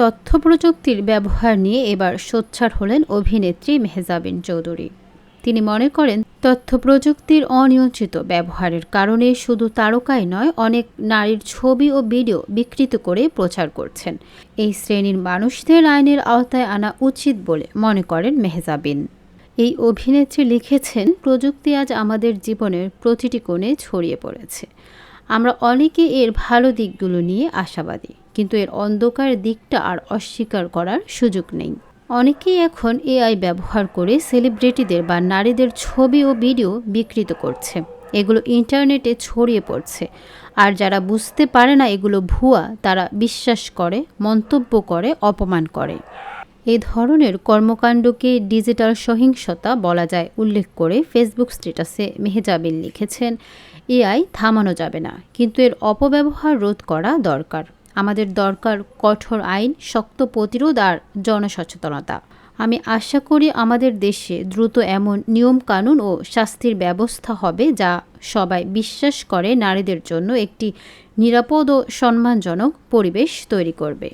তথ্য প্রযুক্তির ব্যবহার নিয়ে এবার সোচ্চার হলেন অভিনেত্রী মেহজাবিন চৌধুরী। তিনি মনে করেন তথ্য প্রযুক্তির অনিয়ন্ত্রিত ব্যবহারের কারণে শুধু তারকাই নয়, অনেক নারীর ছবি ও ভিডিও বিকৃত করে প্রচার করছেন। এই শ্রেণির মানুষদের আইনের আওতায় আনা উচিত বলে মনে করেন মেহজাবিন। এই অভিনেত্রী লিখেছেন, প্রযুক্তি আজ আমাদের জীবনের প্রতিটি কোণে ছড়িয়ে পড়েছে। আমরা অনেকে এর ভালো দিকগুলো নিয়ে আশাবাদী। কিন্তু এর অন্ধকার দিকটা আর অস্বীকার করার সুযোগ নেই। অনেকেই এখন এআই ব্যবহার করে সেলিব্রিটিদের বা নারীদের ছবি ও ভিডিও বিকৃত করছে। এগুলো ইন্টারনেটে ছড়িয়ে পড়ছে। আর যারা বুঝতে পারে না এগুলো ভুয়া, তারা বিশ্বাস করে, মন্তব্য করে, অপমান করে। এই ধরনের কর্মকাণ্ডকে ডিজিটাল সহিংসতা বলা যায়, উল্লেখ করে ফেসবুক স্ট্যাটাসে মেহজাবিন লিখেছেন, এআই থামানো যাবে না, কিন্তু এর অপব্যবহার রোধ করা দরকার। আমাদের দরকার কঠোর আইন, শক্ত প্রতিরোধ আর জনসচেতনতা। আমি আশা করি আমাদের দেশে দ্রুত এমন নিয়ম কানুন ও শাস্তির ব্যবস্থা হবে যা সবাই বিশ্বাস করে নারীদের জন্য একটি নিরাপদ ও সম্মানজনক পরিবেশ তৈরি করবে।